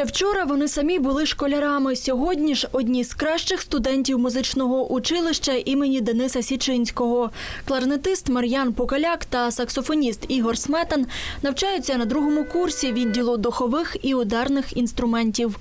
Ще вчора вони самі були школярами. Сьогодні ж одні з кращих студентів музичного училища імені Дениса Січинського. Кларнетист Мар'ян Покаляк та саксофоніст Ігор Сметан навчаються на другому курсі відділу духових і ударних інструментів.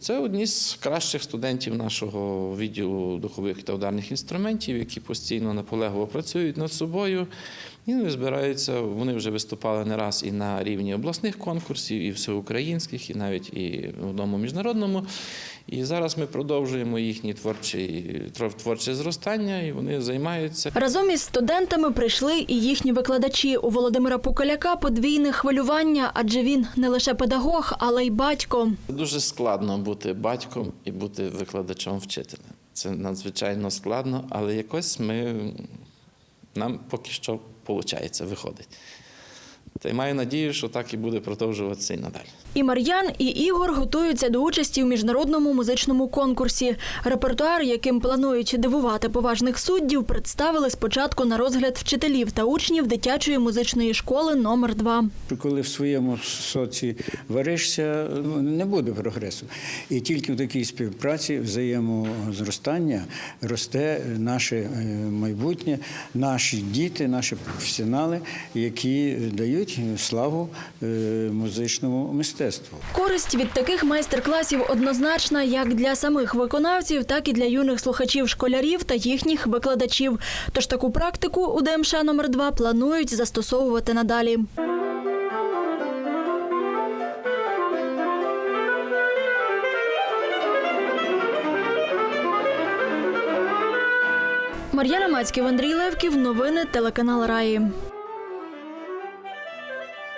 Це одні з кращих студентів нашого відділу духових та ударних інструментів, які постійно наполегливо працюють над собою. І вони збираються. Вони вже виступали не раз і на рівні обласних конкурсів, і всеукраїнських, і навіть і в одному міжнародному. І зараз ми продовжуємо їхнє творче, творче зростання, і вони займаються. Разом із студентами прийшли і їхні викладачі. У Володимира Покаляка подвійне хвилювання, адже він не лише педагог, але й батько. Дуже складно бути батьком і бути викладачом вчителем. Це надзвичайно складно, але якось ми нам поки що виходить, виходить. Та й маю надію, що так і буде продовжуватися і надалі. І Мар'ян, і Ігор готуються до участі в міжнародному музичному конкурсі. Репертуар, яким планують дивувати поважних суддів, представили спочатку на розгляд вчителів та учнів дитячої музичної школи номер 2 Коли в своєму соці варишся, не буде прогресу. І тільки в такій співпраці взаємозростання росте наше е, майбутнє, наші діти, наші професіонали, які дають славу е, музичному мистецтву. Користь від таких майстер-класів однозначна як для самих виконавців, так і для юних слухачів школярів та їхніх викладачів. Тож таку практику у ДМШ номер 2 планують застосовувати надалі. Мар'яна Мацьків, Андрій Левків. Новини телеканал Раї.